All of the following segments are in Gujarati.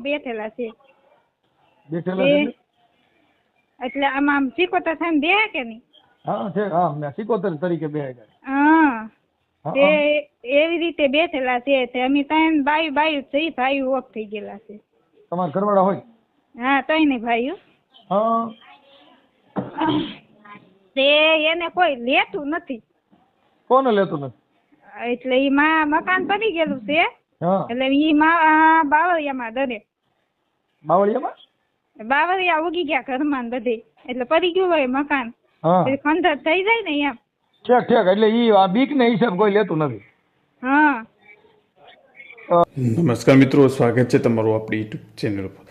બેઠેલા છે. બેઠેલા છે એટલે આમાં આમ સિકોતર થઈને બે કે નહીં? હા છે હા મેં સિકોતેર તરીકે બે હા તે એવી રીતે બેઠેલા છે તે અમે ત્રણ બાયું બાયું થઈ ભાઈ ઓફ થઈ ગયેલા છે. તમારા ઘરવાળા હોય? હા ત્રણે ભાઈઓ. હા. તે એને કોઈ લેતું નથી. કોને લેતું નથી? એટલે ઈ માં મકાન બની ગયેલું છે. એટલે ઈ માં બાવળિયામાં દરે. બાવળિયામાં? બાવળિયા ઉગી ગયા ઘરમાં બધે. એટલે પડી ગયું હોય મકાન. એટલે ખંડર થઈ જાય ને એમ. ઠેક ઠેક એટલે ઈ આ બીક ને હિસાબ કોઈ લેતું નથી. હા. નમસ્કાર મિત્રો સ્વાગત છે તમારું આપણી યુટ્યુબ ચેનલ પર.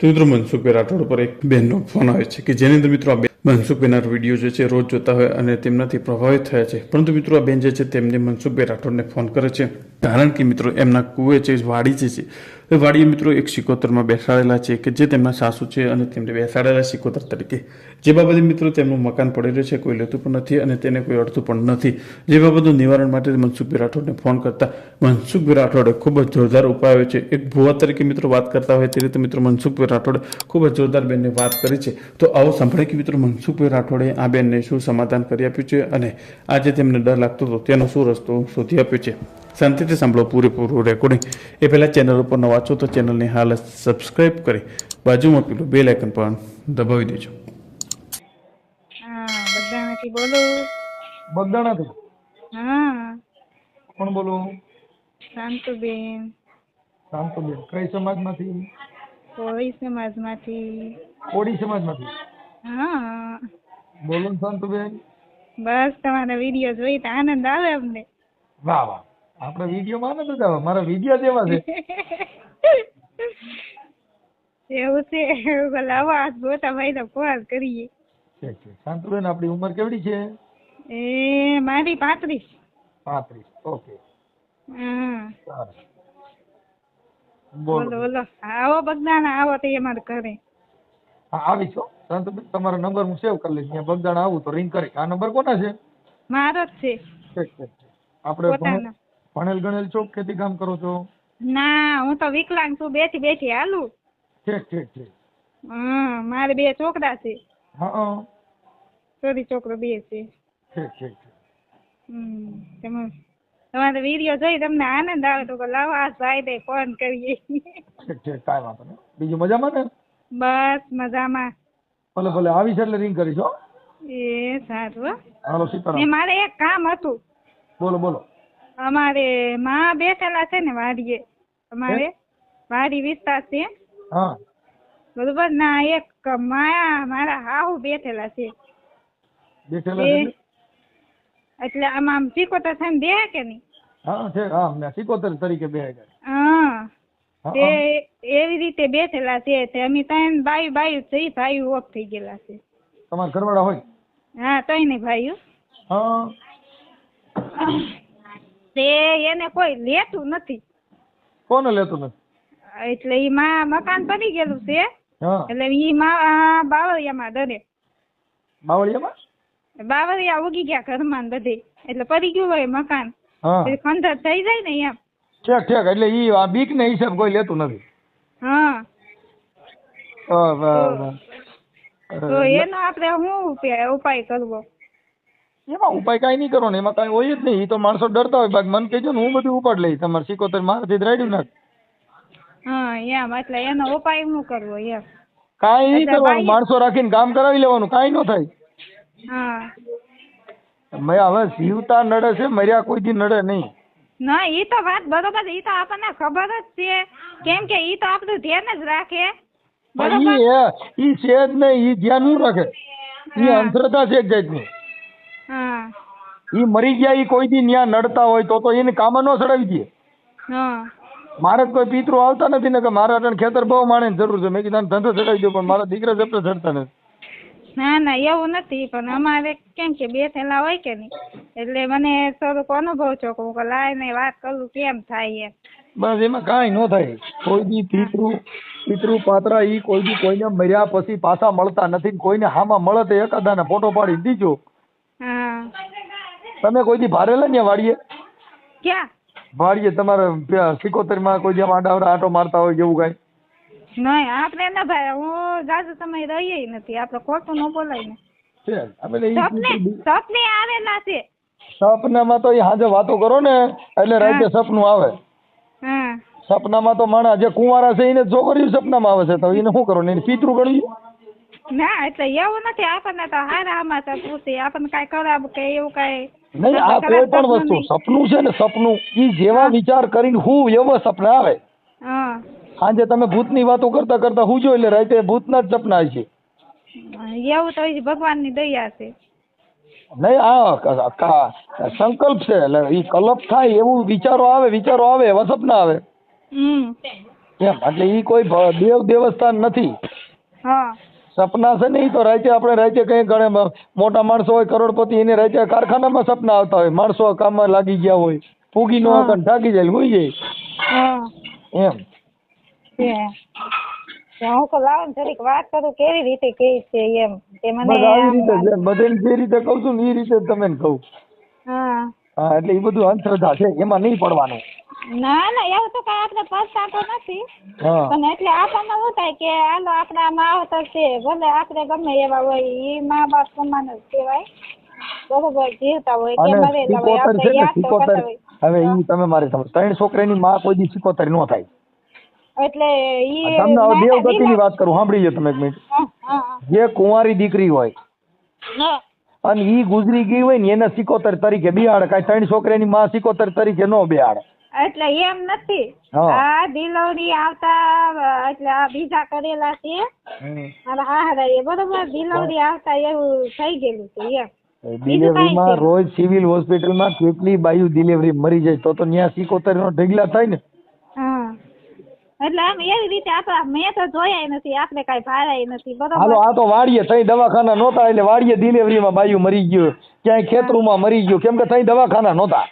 તો મિત્રો મનસુખભાઈ રાઠોડ પર એક બહેનનો ફોન આવે છે કે જેની અંદર મિત્રો આ બેન મનસુખભાઈના વીડિયો જે છે, રોજ જોતા હોય અને તેમનાથી પ્રભાવિત થયા છે. પરંતુ મિત્રો, આ બેન જે છે, તેમને મનસુખભાઈ રાઠોડને ફોન કરે છે. કારણ કે મિત્રો, એમના કુએ છે, વાડી જે છે એ વાડીએ મિત્રો એક સિકોતરમાં બેસાડેલા છે કે જે તેમના સાસુ છે અને તેમને બેસાડેલા સિકોતર તરીકે. જે બાબતે મિત્રો તેમનું મકાન પડી રહ્યું છે, કોઈ લેતું પણ નથી અને તેને કોઈ અડતું પણ નથી. જે બાબતનું નિવારણ માટે મનસુખભાઈ રાઠોડને ફોન કરતા મનસુખભાઈ રાઠોડે ખૂબ જ જોરદાર ઉપાયો છે. એક ભુવા તરીકે મિત્રો વાત કરતા હોય તે રીતે મિત્રો મનસુખભાઈ રાઠોડે ખૂબ જ જોરદાર બેનને વાત કરી છે. તો આવો સાંભળે કે મિત્રો મનસુખભાઈ રાઠોડે આ બેનને શું સમાધાન કરી આપ્યું છે અને આજે તેમને ડર લાગતો હતો, તેનો શું રસ્તો શોધી આપ્યો છે? શાંતિથી સાંભળો પૂરેપૂરું રેકોર્ડિંગ એ પહેલાં ચેનલ ઉપર નવા છો તો ચેનલને હાલ સબસ્ક્રાઇબ કરી બાજુમાં પેલું બે લાઇકન પણ દબાવી દેજો. હા બધામાંથી બોલું. બગદાણાથી હા. કોણ બોલું? શાંતુબેન. શાંતુબેન. કઈ સમાજમાંથી? કોળી સમાજમાંથી. કોળી સમાજમાંથી? હા. બોલો ને શાંતુબેન. બસ તમારા વીડિયો જોઈ તો આનંદ આવે અમને. વાહ વાહ. આપણે વિડીયોમાં આનંદ જ આવે મારા વીડિયો જેવા છે. એવું છે લાવો આજ મોટા ભાઈને ફોન કરીએ. શાંતુબેન આપણી ઉંમર કેવડી છે? એ મારી પાંત્રીસ. પાંત્રીસ ઓકે. બોલો. બોલો આવો બગદાણા આવો તો અમારે ઘરે. હા શાંતુબેન તમારો નંબર હું સેવ કરી લઈશ. બગદાણા આવું તો રિંગ કરી. આ નંબર કોના છે? મારો જ છે. આપણે ભણેલ ગણેલ છો ખેતી કામ કરો છો? ના હું તો વિકલાંગ છું બેઠી બેઠી હાલું. ઠીક ઠીક ઠીક. હા મારે બે છોકરા છે. હા છોરી છોકરો બે છે. ઠીક ઠીક હમ તેમાં તમારો વીડિયો જોઈ તમને આનંદ આવે તો લાવો આ સાહેબ ને ફોન કરીએ. ઠીક ઠીક કાંઈ વાંધો નહીં. બીજું મજામાં ને? બસ મજામાં. ભલે ભલે આવીશ એટલે રિંગ કરીશ હો. એ સારું. હાલો સીતારામ. મારે એક કામ હતું. બોલો બોલો. અમારે માં બેઠેલા છે ને વાડીએ. અમારે વાડી વિસ્તાર છે. હા. બરોબર? ના એક માયા મારા હાહુ બેઠેલા છે. બેઠેલા છે એટલે? આમાં સિકોતર થઈને બે કે નહીં? હા છે હા મેં તરીકે બે હા. તે એવી રીતે બેઠેલા છે તે અમે ત્રણ બાયું બાયું છે ભાઈ ઓફ થઈ ગયેલા છે. તમારા ઘરવાળા હોય? હા ત્રણે ભાઈઓ. હા. તે એને કોઈ લેતું નથી. કોને લેતું નથી? એટલે ઈ માં મકાન બની ગયેલું છે. એટલે ઈ માં બાવળિયામાં દરે. બાવળિયામાં? બાવળિયા ઉગી ગયા ઘરમાં બધે. એટલે પડી ગયું હોય મકાન. ખંડર થઈ જાય ને એમ. ઠેક ઠેક. એટલે ઈ આ બીક ને હિસાબ કોઈ લેતું નથી. હા. તો એનો આપણે શું ઉપાય કરવો? એમાં ઉપાય કાંઈ નહીં કરો ને એમાં કાંઈ હોય જ નહીં. તો માણસો ડરતા હોય. બાકી મને કહેજો ને હું બધું ઉપાડ લઈશ. તમારે સિકોતેર મારાથી રાડ્યું નાખ. હા એમ. એટલે એનો ઉપાય શું કરવો એમ. કાંઈ નહીં કરવાનું. માણસો રાખીને કામ કરાવી લેવાનું. કાંઈ ન થાય. હા. મેં હવે જીવતા નડે છે મર્યા કોઈથી નડે નહીં. ના ઈ તો વાત બરોબર ઈ તો આપણને ખબર જ છે. કેમ કે ઈ તો આપણું ધ્યાન જ રાખે. બરોબર ઈ એ- છે જ નહીં. ઈ ધ્યાન શું રાખે? હા. અંધશ્રદ્ધા છે એક જાતની. ઈ મરી ગયા એ કોઈ દી ન્યા નડતા હોય તો તો એને કામ ન ચડાવી દે. મારે કોઈ પિતૃ આવતા નથી ને કે મારા અટણ ખેતર બહુ માણે જરૂર છે. મેં કીધું ધંધો ચડાવી દો પણ મારા દીકરા જપતે ચડતા નથી. ના ના એવું નથી પણ અમારે કેમ કે બે થેલા હોય કે નહીં? એટલે મને થોડુંક અનુભવ છો કે હું લાય વાત કરું કેમ થાય એમ. બસ એમાં કાંઈ ન થાય. કોઈ બી પિતૃ પિતૃ પાત્ર ઈ કોઈ બી કોઈને મર્યા પછી પાછા મળતા નથી કોઈને હામાં મળે તો એકાદાને ફોટો પાડી દીજો. તમે કોઈ દી ભારેલા ને વાડીએ? ક્યાં? વાડીએ તમારે સિકોતેરમાં કોઈ જેમ આડા આંટો મારતા હોય જેવું કઈ? નહીં આપણે ના ભાઈ હું જાજુ સમય રહીએ નથી આપણે ખોટું ન બોલાય ને. સપને સપને આવેલા છે. સપનામાં તો એ હાજે વાતો કરો ને એટલે રાતે સપનું આવે. સપનામાં તો માણસ જે કુંવારા છે એને છોકરીઓ સપનામાં આવે છે તો એને શું કરવાનું એને પિતૃ ગણવી ના એટલે એવું નથી. આપણને તો હારા તો પૂછી આપણને કાંઈ ખરાબ કે એવું કાંઈ નહીં આ કોઈ પણ વસ્તુ સપનું છે ને સપનું એ જેવા વિચાર કરીને હું એવો સપના આવે. સાંજે તમે ભૂતની વાતો કરતા કરતા હું જો એટલે રાતે ભૂતના જ સપના આવે છે. એવું તો ભગવાનની દયા છે. નહીં આ સંકલ્પ છે એટલે એ કલ્પ થાય એવું વિચારો આવે વિચારો આવે એવા સપના આવે. એમ એટલે ઈ કોઈ દેવ દેવસ્થાન નથી. હા. સપના છે ને તો રાતે આપણે રાતે કંઈ ગણે મોટા માણસો હોય કરોડપતિ એને રાતે કારખાનામાં સપના આવતા હોય. માણસો કામમાં લાગી ગયા હોય. પૂગી નો હા. થાકી જાય હોય જાય. એમ. હું. તો લાવો જરીક વાત કરું કેવી રીતે કેવી છે એમ. કે મને આવી રીતે આમ- જ એમ. બધાને જે રીતે કહું છું ને એ રીતે જ તમને કહું. હા. હા એટલે એ બધું અંધશ્રદ્ધા છે એમાં નહીં પડવાનું. ના ના એવું તો કઈ આપણે પસ્તાતો નથી. પણ એટલે આપણને શું થાય કે હાલો આપણા માવતર છે ભલે આપણે ગમે એવા હોય એ મા બાપ સમાન જ કહેવાય. બરોબર જીવતા હોય કે મરેલા હોય આપણે યાદ તો કરતા હોય. હવે ઈ તમે મારે સમજ ત્રણ છોકરાની માં કોઈ દી સિકોતર ન થાય. એટલે ઈ તમને દેવગતિની વાત કરું સાંભળી લો તમે એક મિનિટ. જે કુંવારી દીકરી હોય હા. અને ઈ ગુજરી ગઈ હોય ને એને સિકોતર તરીકે બિહાડે. કાંઈ ત્રણ છોકરાની માં સિકોતર તરીકે નો બિહાડે. એટલે એમ નથી. આ દિલવરી આવતા એટલે આ બીજા કરેલા છે. અને હા એ બરોબર દિલવરી આવતા એવું થઈ ગયેલું છે એમ. ડિલિવરીમાં રોજ સિવિલ હોસ્પિટલમાં કેટલી બાયુ ડિલિવરી મરી જાય તો તો ન્યા સિકોતર નો ઢગલા થાય ને. એટલે આમ એવી રીતે આપણા મેં તો જોયા નથી આપણે કઈ ભારાય નથી હાલો બરોબર આ તો વાડીએ થઈ દવાખાના નહોતા એટલે વાડીએ ડિલિવરીમાં બાયું મરી ગયું. ક્યાંય ખેતરુમાં મરી ગયું. કેમ કે થઈ દવાખાના નહોતા.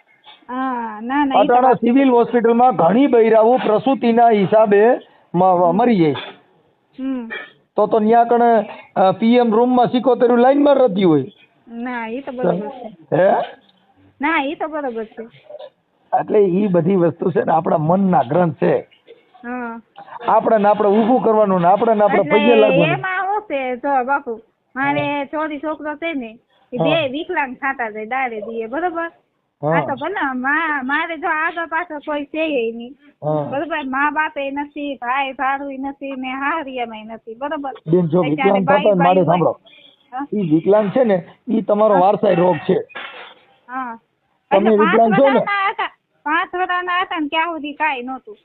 અટાણા સિવિલ હોસ્પિટલમાં ઘણી બૈરાઓ પ્રસૂતિના હિસાબે મરી જાય તો તો ન્યા કણે પીએમ રૂમમાં સિકોતેર લાઈનમાં રહેતી હોય. ના ઈ તો બરોબર છે. હે? ના ઈ તો બરોબર છે. એટલે એ બધી વસ્તુ છે ને આપણા મનના ગ્રંથ છે. આપણે ને આપણે ઊભું કરવાનું ને આપણે ને આપણે પગે લાગવાનું. એમાં હું છે જો બાપુ મારે ચોરી છોકરો છે ને એ બે વિકલાંગ થતા જાય દાડે દીએ બરોબર? આ હા તો ભલે મા- મારે જો આગળ પાછળ કોઈ છે નહીં. બરોબર? મા બાપે નથી ભાઈ ભાડું નથી ને હારિયામાં નથી બરોબર? બેન જો વિકલાંગ થતા મારે સાંભળો. ઈ વિકલાંગ છે ને ઈ તમારો વારસાઈ રોગ છે. હા. તમે વિકલાંગ છો ને? પાંચ વર્ષના હતા ને ત્યાં સુધી કાંઈ નહોતું.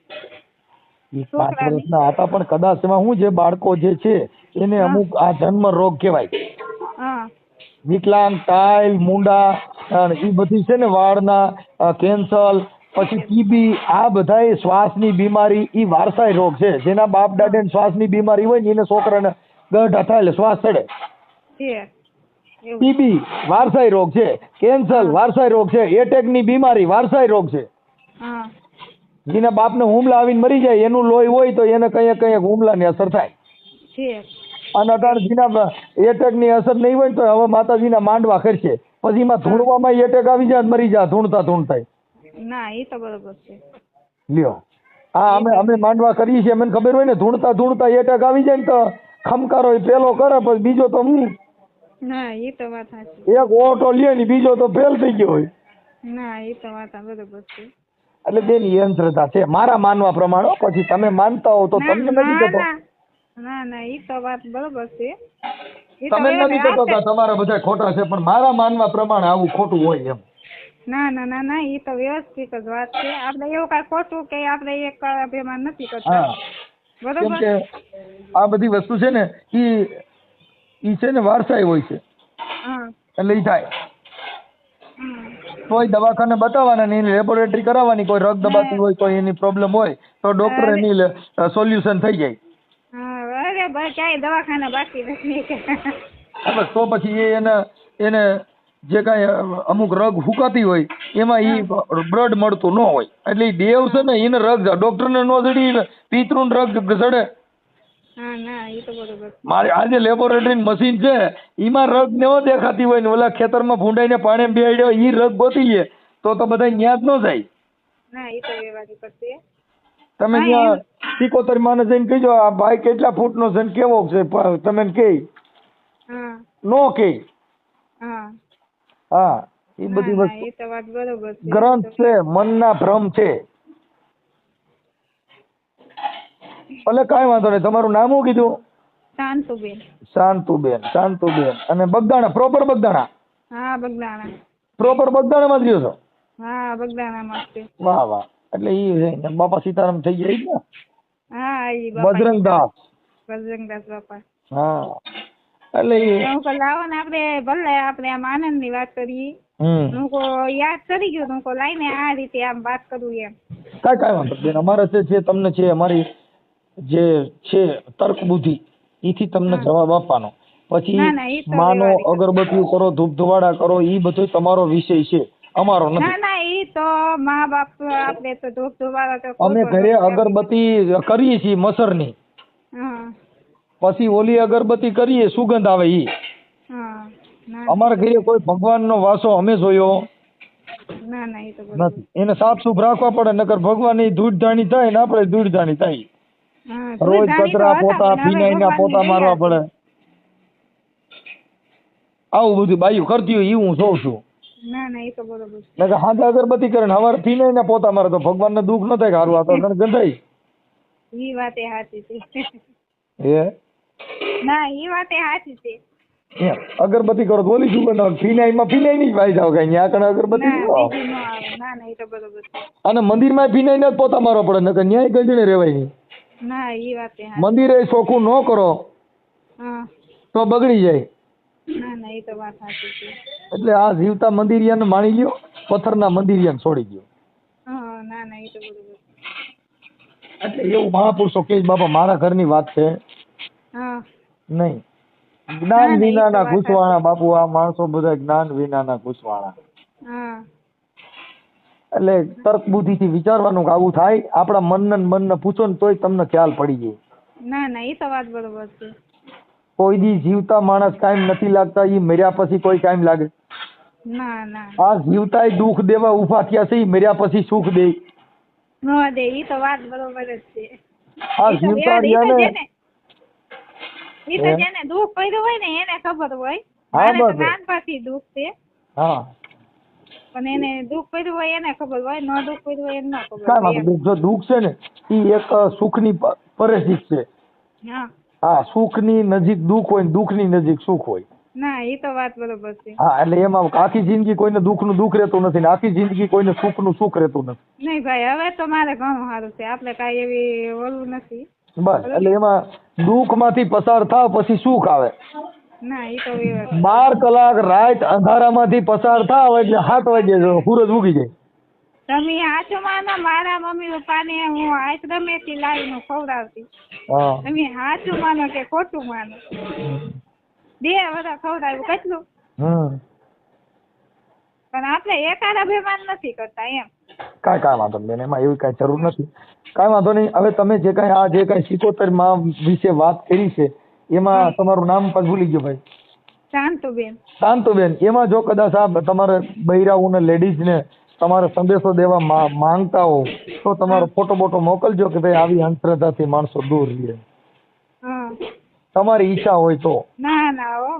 ઈ પાંચ. વર્ષના હતા પણ કદાચ એમાં શું છે બાળકો જે છે એને અમુક આ જન્મ રોગ કહેવાય. વિકલાંગ ટાઈલ મુંડા એ બધી છે ને વાળના કેન્સર પછી ટીબી આ બધાય શ્વાસની બીમારી એ વારસાઈ રોગ છે. જેના બાપ દાદાને શ્વાસની બીમારી હોય ને એને છોકરાને ગઢ હતા એટલે શ્વાસ ચડે. ટીબી વારસાઈ રોગ છે. કેન્સર વારસાઈ રોગ છે. એટેકની બીમારી વારસાઈ રોગ છે. જેના બાપને હુમલા આવીને મરી જાય એનું લોહી હોય તો એને કંઈક કંઈક હુમલાની અસર થાય. અને અઢાર જેના એટેકની અસર નહીં હોય તો હવે માતાજીના માંડવા કરશે પછી એમાં ધૂણવામાં એટેક આવી જાય મરી જાય ધૂણતા ધૂણતા ના એ તો બરોબર છે. લ્યો. હા અમે અમે માંડવા કરીએ છીએ મને ખબર હોય ને ધૂણતા ધૂણતા એટેક આવી જાય ને તો ખમકારો પેલો કરે પછી બીજો તો હું? ના એ તો વાત સાચી. એક ઓટો લે ને બીજો તો ફેલ થઈ ગયો હોય. ના એ તો વાત બરોબર છે. એટલે બેન એ અંધશ્રદ્ધા છે. મારા માનવા પ્રમાણે પછી તમે માનતા હો તો તમને નથી કહેતો ના. ના એ તો વાત બરોબર છે. તમે નથી કહેતો કે તમારા બધા ખોટા છે પણ મારા માનવા પ્રમાણે આવું ખોટું હોય એમ. ના ના ના ના એ તો વ્યવસ્થિત જ વાત છે. આપણે એવું કાંઈ ખોટું કે આપણે એક અભિમાન નથી કરતા. બરોબર? કે આ બધી વસ્તુ છે ને ઈ ઈ છે ને વારસાઈ હોય છે. હા. એટલે ઈ થાય. કોઈ દવાખાને બતાવવાના નહીં લેબોરેટરી કરાવવાની. કોઈ રગ દબાતી હોય તો એની પ્રોબ્લેમ હોય તો ડોક્ટર એની સોલ્યુશન થઈ જાય. અરે દવાખાના બાકી નથી. બસ તો પછી એ એને એને જે કાંઈ અમુક રગ હુકાતી હોય એમાં ઈ બ્લડ મળતું ન હોય. એટલે દેવ છે ને એને રગ ડોક્ટરને ન જડી પિતૃને રગ જડે. મારે આજે લેબોરેટરી મશીન છે એમાં રગ નેવો દેખાતી હોય ને ઓલા ખેતરમાં ભૂંડાઈને પાણી બેહાડ્યો એ રગ ગોતી લે તો તો બધા ન્યા જ ન જાય. ના છે તમે સિકોતર માને જઈને કહેજો આ ભાઈ કેટલા ફૂટનો છે ને કેવો છે તમે કે નો કે હા. એ બધી ના, ના, વસ્તુ છે ગ્રંથ છે મનના ભ્રમ છે. ભલે કાંઈ વાંધો નહીં. તમારું નામ શું કીધું? શાંતુબેન. શાંતુબેન શાંતુબેન. અને બગદાણા પ્રોપર બગદાણા? હા બગદાણા. પ્રોપર બગદાણામાં જ રહ્યો છો? હા બગદાણામાં જ વાહ વાહ. એટલે ઈ છે બાપા સીતારામ થઈ ગયા ને? હા ઈ બાપા બજરંગદાસ. બજરંગદાસ બાપા. હા. એટલે ઈ લાવો ને આપણે ભલે આપણે આમ આનંદની વાત કરીએ. હું કો યાદ કરી ગયો હું કહું લાઈને આ રીતે આમ વાત કરું એમ. કઈ કાંઈ વાંધો બેન અમારે છે તમને છે અમારી જે છે તર્ક બુદ્ધિ એથી તમને જવાબ આપવાનો. પછી ના, ના, માનો અગરબત્તી કરો ધૂપ ધુવાડા કરો એ બધો તમારો વિષય છે. અમારો નથી. ના ઈ તો મા બાપ આપણે તો ધૂપ ધુવાડા તો અમે ઘરે અગરબત્તી કરીએ છીએ મસરની. પછી ઓલી અગરબત્તી કરીએ સુગંધ આવે ઈ. અમારા ઘરે કોઈ ભગવાનનો વાસો અમે જોયો. ના ના એ તો નથી. એને સાફ સુફ રાખવા પડે નકર ભગવાનની ધૂળ ધાણી થાય ને આપણે ધૂળ ધાણી થાય. રોજ કચરા પોતા ના ફિનાઈના પોતા મારવા પડે. આવું બધું બાયું કરતી હોય એ હું જોઉં છું. ના ના એ તો બરોબર છે. હાંજે અગરબત્તી કરે ને હવારે ફિનાઈના પોતા મારે તો ભગવાનને દુઃખ ન થાય હારું આ તો ગંધાઈ એ વાત એ સાચી છે. એ ના એ વાત એ સાચી છે. અગરબત્તી કરો તો શું સુગંધ ફિનાઈ માં ફિનાઈ ની ભાઈ જાવ કઈ ન્યા કણ અગરબત્તી ના ન ન ના એ તો બરોબર છે. અને મંદિરમાં ફિનાઈને જ પોતા મારવા પડે નકર ન્યાય ગંજણે રહેવાય નહીં. ના વાતે મંદિરે ચોખ્ખું ન કરો તો બગડી જાય. ના ના ઈ તો વાત સાચી છે. એટલે આ જીવતા મંદિરિયાને માણી લ્યો પથ્થરના મંદિરિયાને છોડી દો ના ના ઈ તો બરોબર એટલે એવું મહાપુરુષો કે બાપા મારા ઘરની વાત છે. નહીં નહીં. વિના જ્ઞાન ના, એ વિનાના ઘૂસવાણા બાપુ આ માણસો બધા જ્ઞાન વિનાના ઘૂસવાણા. હા. એટલે તર્ક બુદ્ધિથી વિચારવાનું કે આવું થાય આપણા મનને ને મનને પૂછો ને તોય તમને ખ્યાલ પડી જાય. ના ના એ તો વાત બરોબર છે. કોઈ દી જીવતા માણસ કાયમ નથી લાગતા એ મર્યા પછી કોઈ કાયમ લાગે. ના ના. આ જીવતા દુઃખ દેવા ઊભા થયા છે મર્યા પછી સુખ દે. નો દે એ તો વાત બરોબર જ છે. આ જીવતા રહ્યા ને એ તો જેને દુઃખ કર્યું હોય ને એને ખબર હોય. હા, બસ. નાનપણથી દુઃખ છે. હા. પણ એને દુઃખ પડ્યું હોય એને ખબર હોય ન દુઃખ પડ્યું હોય એને ન ખબર હોય જો દુઃખ છે ને એ એક સુખની પ- છે. હા. હા સુખની નજીક દુઃખ હોય ને દુઃખની નજીક સુખ હોય. ના એ તો વાત બરોબર છે. હા એટલે એમાં આખી જિંદગી કોઈને દુઃખનું દુઃખ રહેતું નથી ને આખી જિંદગી કોઈને સુખનું સુખ રહેતું નથી. નહીં ભાઈ હવે તો મારે ઘણું સારું છે. આપણે કાંઈ એવી ઓલું નથી. બસ એટલે એમાં દુઃખમાંથી પસાર થાવ પછી સુખ આવે. ના બાર કલાક રાત અંધારામાંથી પસાર થાવ એટલે સાત વાગે સૂરજ ઉગી જાય. તમે હાચું માનો મારા મમ્મી પપ્પાને હું આશ્રમેથી લાવીને ખવડાવતી. તમે હાચું માનો કે ખોટું માનો બે બધા ખવડાવ્યું કેટલું? પણ આપણે એકાદ અભિમાન નથી કરતા એમ. કાંઈ કાંઈ વાંધો નહીં બેન એમાં એવી કાંઈ જરૂર નથી. કાંઈ વાંધો નહીં હવે તમે જે કાંઈ આ જે કાંઈ સિકોતેરમાં વિશે વાત કરી છે એમાં તમારું નામ પણ ભૂલી ગયો ભાઈ. શાંતુબેન. શાંતુબેન એમાં જો કદાચ આ તમારે બૈરાઓને લેડીઝને તમારે સંદેશો દેવા માંગતા હો તો તમારો ફોટો બોટો મોકલજો કે ભાઈ આવી અંધશ્રદ્ધાથી માણસો દૂર રહે. તમારી ઈચ્છા હોય તો. ના ના હો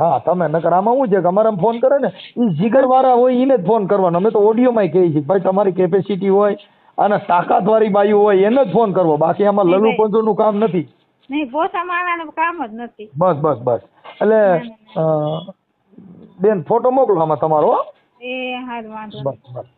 હા તમે નકર આમાં શું છે કે અમારે ફોન કરે ને એ જીગરવાળા હોય એને જ ફોન કરવાનો. અમે તો ઓડિયોમાં કહીએ છીએ ભાઈ તમારી કેપેસિટી હોય અને તાકાતવાળી બાયું હોય એને જ ફોન કરવો. બાકી આમાં લલુ. પંજુનું કામ નથી. નહીં પોતા મારવાનું કામ જ નથી. બસ બસ બસ. એટલે બેન ફોટો મોકલો આમાં તમારો એ હાર વાંધો બસ બસ.